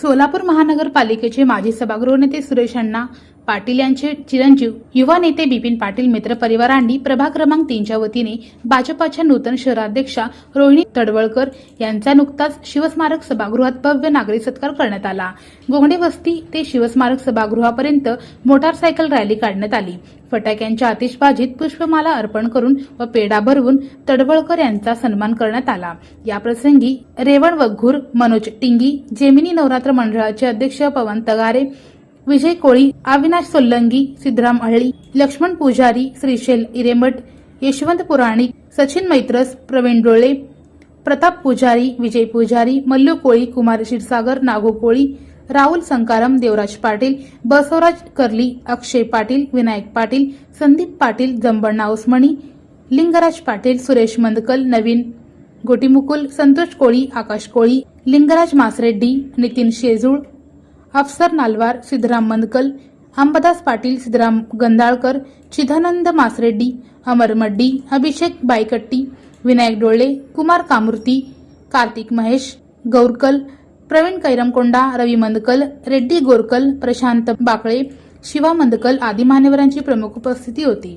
सोलापूर महानगरपालिकेचे माजी सभागृह नेते सुरेश अण्णा पाटील यांचे चिरंजीव युवा नेते बिपिन पाटील मित्र परिवारांनी प्रभाग क्रमांक तीनच्या वतीने भाजपाच्या नूतन शहराध्यक्षा रोहिणी तडवळकर यांचा नुकताच शिवस्मारक सभागृहात भव्य नागरी सत्कार करण्यात आला. गोंगडे वस्ती ते शिवस्मारक सभागृहापर्यंत मोटारसायकल रॅली काढण्यात आली. फटाक्यांच्या आतिषबाजीत पुष्पमाला अर्पण करून व पेढा भरवून तडवळकर यांचा सन्मान करण्यात आला. याप्रसंगी रेवण वघ्घूर मनोज टिंगी जेमिनी नवरात्र मंडळाचे अध्यक्ष पवन तगारे विजय कोळी अविनाश सोल्लंगी सिद्धराम अहळी लक्ष्मण पुजारी श्रीशैल इरेमठ यशवंत पुराणिक सचिन मैत्रस प्रवीण डोळे प्रताप पुजारी विजय पुजारी मल्लू कोळी कुमार क्षीरसागर नागो कोळी राहुल संकारम देवराज पाटील बसवराज कर्ली अक्षय पाटील विनायक पाटील संदीप पाटील जंबण्णा उस्मणी लिंगराज पाटील सुरेश मंदकल नवीन गोटीमुकुल संतोष कोळी आकाश कोळी लिंगराज मासरेड्डी नितीन शेजूळ अफसर नालवार सिद्धराम मंदकल अंबदास पाटील सिद्धराम गंधाळकर चिदानंद मासरेड्डी अमर मड्डी अभिषेक बायकट्टी विनायक डोळे कुमार कामूर्ती कार्तिक महेश गौरकल प्रवीण कैरमकोंडा रवी मंदकल रेड्डी गोरकल प्रशांत बाकळे शिवा मंदकल आदी मान्यवरांची प्रमुख उपस्थिती होती.